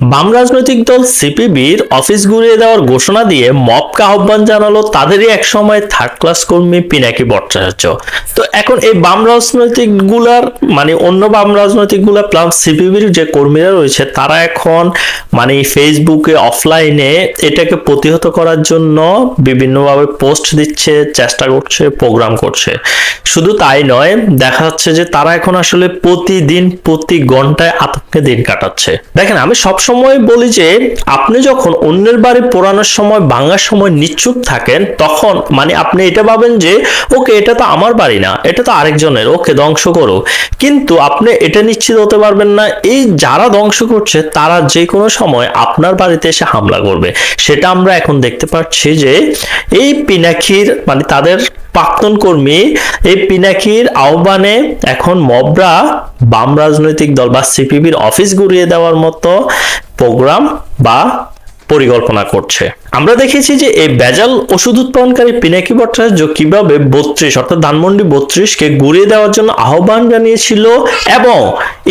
বাম রাজনৈতিক দল সিপিবির অফিস ঘুরিয়ে দেওয়ার ঘোষণা দিয়ে মবকে আহ্বান জানালো তাদেরই এক সময় থার্ড ক্লাস কর্মী পিনাকি ভট্টাচার্য। তো এখন এই বাম রাজনৈতিকগুলার মানে অন্য বাম রাজনৈতিকগুলা প্লাস সিপিবির যে কর্মীরা রয়েছে, তারা এখন মানে ফেসবুকে অফলাইনে এটাকে প্রতিহত করার জন্য বিভিন্নভাবে পোস্ট দিচ্ছে, চেষ্টা করছে প্রোগ্রাম করছে। শুধু তাই নয়, দেখা যাচ্ছে যে তারা এখন আসলে প্রতিদিন, প্রতি ঘন্টায় আতঙ্কে দিন কাটাচ্ছে। দেখেন, আমি সবসময় বলি যে, আপনি যখন অন্যের বাড়ি পোড়ানোর সময়, ভাঙার সময় নিশ্চুপ থাকেন, তখন মানে আপনি এটা ভাবেন যে, ওকে, এটা তো আমার বাড়ি না, এটা তো আরেকজনের, ওকে, ধ্বংস করো কিন্তু আপনি এটা নিশ্চিত হতে পারবেন না, এই যারা ধ্বংস করছে, তারা যে কোনো সময় আপনার বাড়িতে এসে হামলা করবে। সেটা আমরা এখন দেখতে পাচ্ছি যে, এই পিনাকির মানে তাদের প্রাক্তন কর্মী, এই পিনাকির আহ্বানে এখন মবরা বাম রাজনৈতিক দল বা সিপিবির অফিস ঘুরিয়ে দেওয়ার মতো প্রোগ্রাম বা পরিকল্পনা করছে। আমরা দেখেছি যে এই বেজাল ওষুধ উৎপাদনকারী পিনাকি ভট্টাচার্য কীভাবে বত্রিশ, অর্থাৎ ধানমন্ডি বত্রিশকে ঘুরিয়ে দেওয়ার জন্য আহ্বান জানিয়েছিল এবং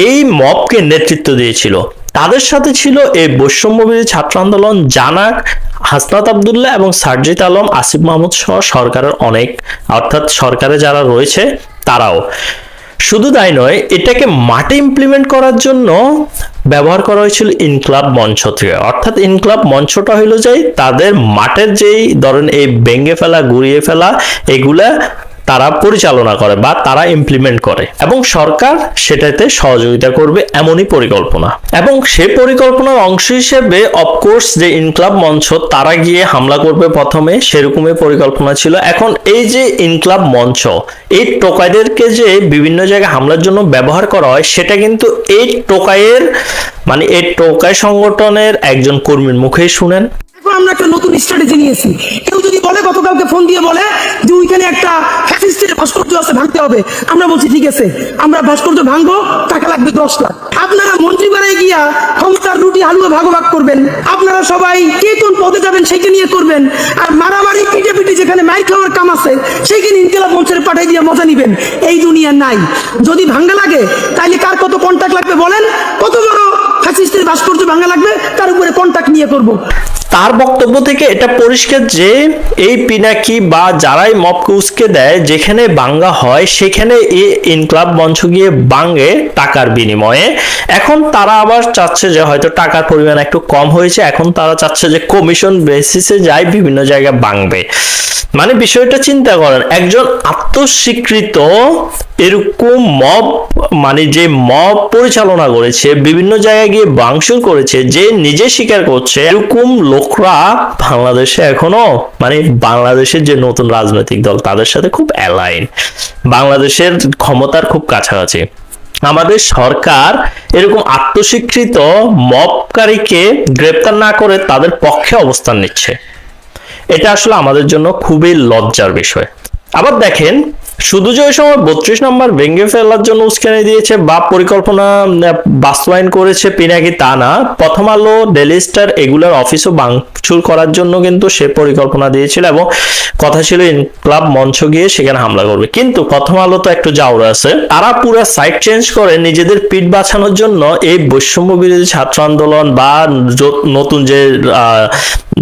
এই মবকে নেতৃত্ব দিয়েছিল। তাদের সাথে ছিল এই বৈষম্যবিরোধী ছাত্র আন্দোলন জানাক হাসনাত আবদুল্লাহ এবং সার্জিত আলম, আসিফ মাহমুদ সহ সরকারের অনেক, অর্থাৎ সরকারে যারা রয়েছে, তারাও। শুধু তাই নয়, এটাকে মাঠে ইমপ্লিমেন্ট করার জন্য ব্যবহার করা হয়েছিল ইনক্লাব মঞ্চ থেকে। অর্থাৎ ইনক্লাব মঞ্চটা হইল যে তাদের মাঠের যেই ধরেন এই ভেঙে ফেলা, গুড়িয়ে ফেলা, এগুলা তারা পরিচালনা করে বা তারা ইমপ্লিমেন্ট করে। এবং সরকার সেটাতে সহযোগিতা করবে এমনই পরিকল্পনা। এবং সে পরিকল্পনার অংশ হিসেবে অফকোর্স যে ইনক্লাব মঞ্চ তারা গিয়ে হামলা করবে প্রথমে, সেরকমই পরিকল্পনা ছিল। এখন এই যে ইনক্লাব মঞ্চ, এই টোকাইদেরকে যে বিভিন্ন জায়গায় হামলার জন্য ব্যবহার করা হয়, সেটা কিন্তু এই টোকাইয়ের মানে এই টোকাই সংগঠনের একজন কর্মীর মুখেই শুনেন। আমরা একটা নতুন স্ট্র্যাটেজি নিয়েছি। কেউ যদি বলে, গতকালকে ফোন দিয়ে বলে ওইখানে একটা ফ্যাসিস্টের ভাস্কর্য আছে, ভাঙতে হবে। আমরা বলছি, ঠিক আছে, আমরা ভাস্কর্য ভাঙবো, টাকা লাগবে দশ লাখ। আপনারা মন্ত্রী বাড়ায় গিয়া ক্ষমতার রুটি হালুয়া ভাগ করবেন। আপনারা সবাই কে কোন পদে যাবেন সেইটা নিয়ে করবেন। আর মারামারি পিটে পিটে যেখানে মাইক খাওয়ার কাম আছে সেইখানে ইনকিলাব মঞ্চের পাঠাই দিয়ে মজা নিবেন। এই দুনিয়া নাই। যদি ভাঙ্গা লাগে, তাইলে কার কত কন্টাক্ট লাগবে বলেন? কত বড় ফ্যাসিস্টের ভাস্কর্য ভাঙ্গা লাগবে, তার উপরে কন্টাক্ট নিয়ে করব। তার বক্তব্য থেকে এটা পরিষ্কার যে এই পিনাকি বা যারাই মপকে উস্কে দেয়, যেখানে বাঙ্গা হয়, সেখানে এই ইনক্লাব মঞ্চ গিয়ে বাঙ্গে টাকার বিনিময়ে। এখন তারা আবার চাচ্ছে যে হয়তো টাকার পরিমাণ একটু কম হয়েছে, এখন তারা চাচ্ছে যে কমিশন বেসিসে যায় বিভিন্ন জায়গায় বাংবে মানে বিষয়টা চিন্তা করেন, একজন আত্মস্বীকৃত এরকম মব মানে যে মব পরিচালনা করেছে, বিভিন্ন জায়গায় গিয়ে বাংশুর করেছে, যে নিজে স্বীকার করছে, এরকম লোকরা বাংলাদেশে এখনও মানে বাংলাদেশের যে নতুন রাজনৈতিক দল, তাদের সাথে খুব অ্যালাইন বাংলাদেশের ক্ষমতার খুব কাছাকাছি। আমাদের সরকার এরকম আত্মস্বীকৃত মবকারীকে গ্রেপ্তার না করে তাদের পক্ষে অবস্থান নিচ্ছে। এটা আসলে আমাদের জন্য খুবই লজ্জার বিষয়। আবার দেখেন শুধু যে ওই সময় বত্রিশ নম্বর ভেঙে ফেলার জন্য উস্কানি দিয়েছে বা পরিকল্পনা বাস্তবায়ন করেছে পিনাকি তা না। প্রথম আলো ডেলি স্টার এগুলার অফিসও ভাঙচুর করার জন্য কিন্তু সে পরিকল্পনা দিয়েছিল এবং কথা ছিল ক্লাব মঞ্চ গিয়ে সেখানে হামলা করবে। কিন্তু প্রথম আলো তো একটু জাউরা আছে। তারা পুরো সাইড চেঞ্জ করে নিজেদের পিঠ বাঁচানোর জন্য এই বৈষম্য বিরোধী ছাত্র আন্দোলন বা নতুন যে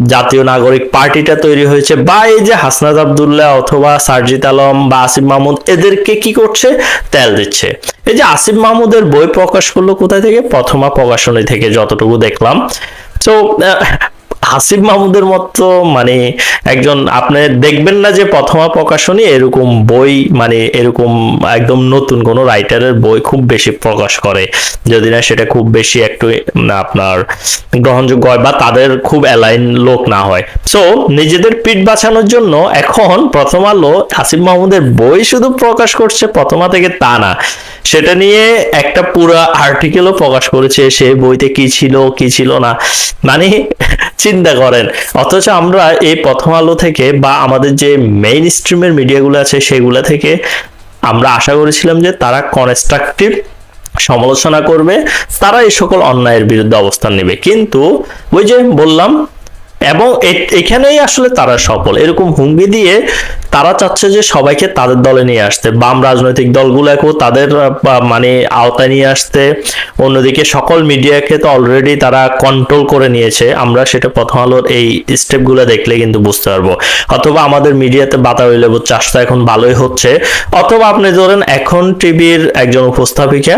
জাতীয় নাগরিক পার্টিটা তৈরি হয়েছে বা এই যে হাসনাদ আবদুল্লাহ অথবা সার্জিত আলম বা আসিফ মাহমুদ, এদেরকে কি করছে? তেল দিচ্ছে। এই যে আসিফ মাহমুদের বই প্রকাশ করল কোথায় থেকে? প্রথমা প্রকাশনী থেকে, যতটুকু দেখলাম। তো হাসিব মাহমুদের মতো মানে একজন, আপনি দেখবেন না যে প্রথমা প্রকাশনী এরকম বই মানে এরকম একদম নতুন কোনো রাইটারের বই খুব বেশি প্রকাশ করে, যদি না সেটা খুব বেশি একটু আপনার গ্রহণযোগ্য হয় বা তাদের খুব অ্যালাইন লোক না হয়। সো নিজেদের পিঠ বাঁচানোর জন্য এখন প্রথম আলো আসিফ মাহমুদের বই শুধু প্রকাশ করছে, প্রথমা থেকে তা না। সেটা নিয়ে একটা পুরো আর্টিকেলও প্রকাশ করেছে, সে বইতে কি ছিল কি ছিল না। মানে চিন্তা করেন। অথচ আমরা এই প্রথম আলো থেকে বা আমাদের যে মেইন স্ট্রিমের মিডিয়াগুলো আছে, সেগুলো থেকে আমরা আশা করেছিলাম যে তারা কনস্ট্রাকটিভ সমালোচনা করবে, তারা এই সকল অন্যায়ের বিরুদ্ধে অবস্থান নেবে। কিন্তু ওই যে বললাম, এবং এখানেই আসলে তারা সফল। এরকম হুমকি দিয়ে তারা চাচ্ছে যে সবাইকে তাদের দলে নিয়ে আসতে বাম রাজনৈতিক দলগুলোকেও তাদের মানে আওতায় নিয়ে আসতে অন্যদিকে সকল মিডিয়াকে তো অলরেডি তারা কন্ট্রোল করে নিয়েছে আমরা সেটা প্রথম আলোর এই স্টেপগুলো দেখলে কিন্তু বুঝতে পারব। অথবা আমাদের মিডিয়াতে বাতাবি লেবুর চাষটা এখন ভালোই হচ্ছে। অথবা আপনি ধরেন এখন টিভির একজন উপস্থাপিকা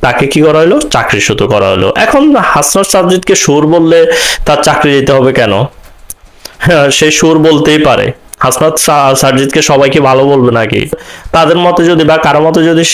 তাকে কি করা হলো? চাকরিচ্যুত করা হলো। এখন হাসনার সাবজিদকে সুর বললে তার চাকরি দিতে হবে কেন? হ্যাঁ, সে সুর বলতেই পারে। হাসনাত সা- সার্জিদকে সবাইকে ভালো বলবে নাকি? তাদের মতে যদি বা কারও মতো যদি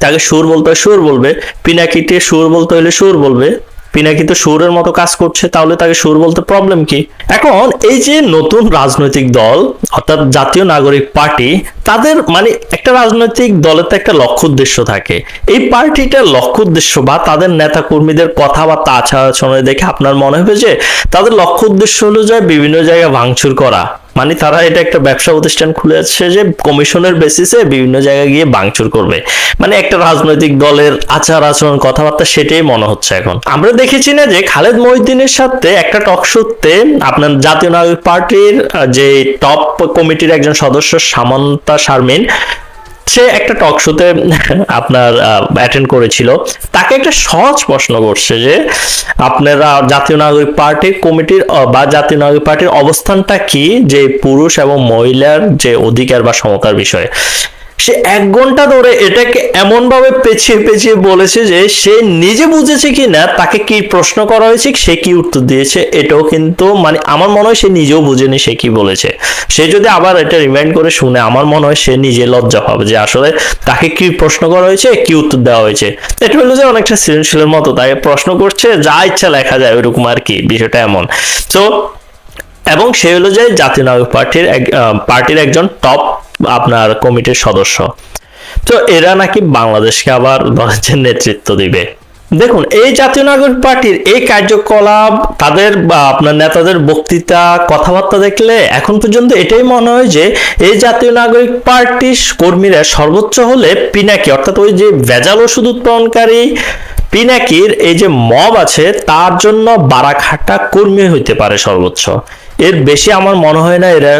তাকে সুর বলতে হয়, সুর বলবে। পিনাকিতে সুর বলতে হলে সুর বলবে। পিনাকি তো সুরের মতো কাজ করছে, তাহলে তাকে সুর বলতে প্রবলেম কি? এখন এই যে নতুন রাজনৈতিক দল, অর্থাৎ জাতীয় নাগরিক পার্টি তাদের মানে একটা রাজনৈতিক দলের তো একটা লক্ষ্য উদ্দেশ্য থাকে। এই পার্টিটার লক্ষ্য উদ্দেশ্য বা তাদের নেতা কর্মীদের কথাবার্তা আচার আচরণে দেখে আপনার মনে হবে যে, তাদের লক্ষ্য উদ্দেশ্য হলো যে বিভিন্ন জায়গায় ভাঙচুর করা। মানে তারা এটা একটা ব্যবসা প্রতিষ্ঠান খুলে আছে যে, কমিশনের বেসিসে বিভিন্ন জায়গায় গিয়ে ভাঙচুর করবে। মানে একটা রাজনৈতিক দলের আচার আচরণ, কথাবার্তা সেটাই মনে হচ্ছে এখন। আমরা দেখেছি না যে খালেদ মহিউদ্দিনের সাথে একটা টক শোতে আপনার জাতীয় নাগরিক পার্টির যে টপ কমিটির একজন সদস্য সামন্তা শারমিন, সে একটা টক শোতে আপনার অ্যাটেন্ড করেছিল। তাকে একটা সহজ প্রশ্ন করছে যে, আপনারা জাতীয় নাগরিক পার্টি কমিটির বা জাতীয় নাগরিক পার্টির অবস্থানটা কি? যে পুরুষ এবং মহিলার যে অধিকার বা সমতার বিষয়ে। সে এক ঘণ্টা ধরে এটাকে এমন ভাবে পেছিয়ে পেছিয়ে বলেছে যে সে নিজে বুঝেছে কি না তাকে কি প্রশ্ন করা হয়েছে, সে কি উত্তর দিয়েছে, এটাও কিন্তু মানে আমার মনে হয় সে নিজেও বুঝেনি সে কি বলেছে। সে যদি আবার এটা রিমাইন্ড করে শুনে, আমার মনে হয় সে নিজে লজ্জা পাবে যে আসলে তাকে কি প্রশ্ন করা হয়েছে, কি উত্তর দেওয়া হয়েছে। এটা হলো যে অনেকটা সৃজনশীলের মতো তাকে প্রশ্ন করছে, যা ইচ্ছা লেখা যায়, ওইরকম আর কি, বিষয়টা এমন। তো, এবং সে হলো যে জাতীয় নাগরিক পার্টির পার্টির একজন টপ আপনার কমিটির সদস্য। তো এরা নাকি বাংলাদেশকে আবার নেতৃত্ব দিবে। দেখুন, এই জাতীয় নাগরিক পার্টির এই কার্যকলাপ, তাদের বা আপনার নেতাদের বক্তৃতা, কথাবার্তা দেখলে এখন পর্যন্ত এটাই মনে হয় যে এই জাতীয় নাগরিক পার্টির কর্মীরা সর্বোচ্চ হলে পিনাকি, অর্থাৎ ওই যে ভেজাল ওষুধ উৎপাদনকারী পিনাকির এই যে মব আছে, তার জন্য বারাখাটা কর্মী হইতে পারে সর্বোচ্চ। এর বেশি আমার মনে হয় না এরা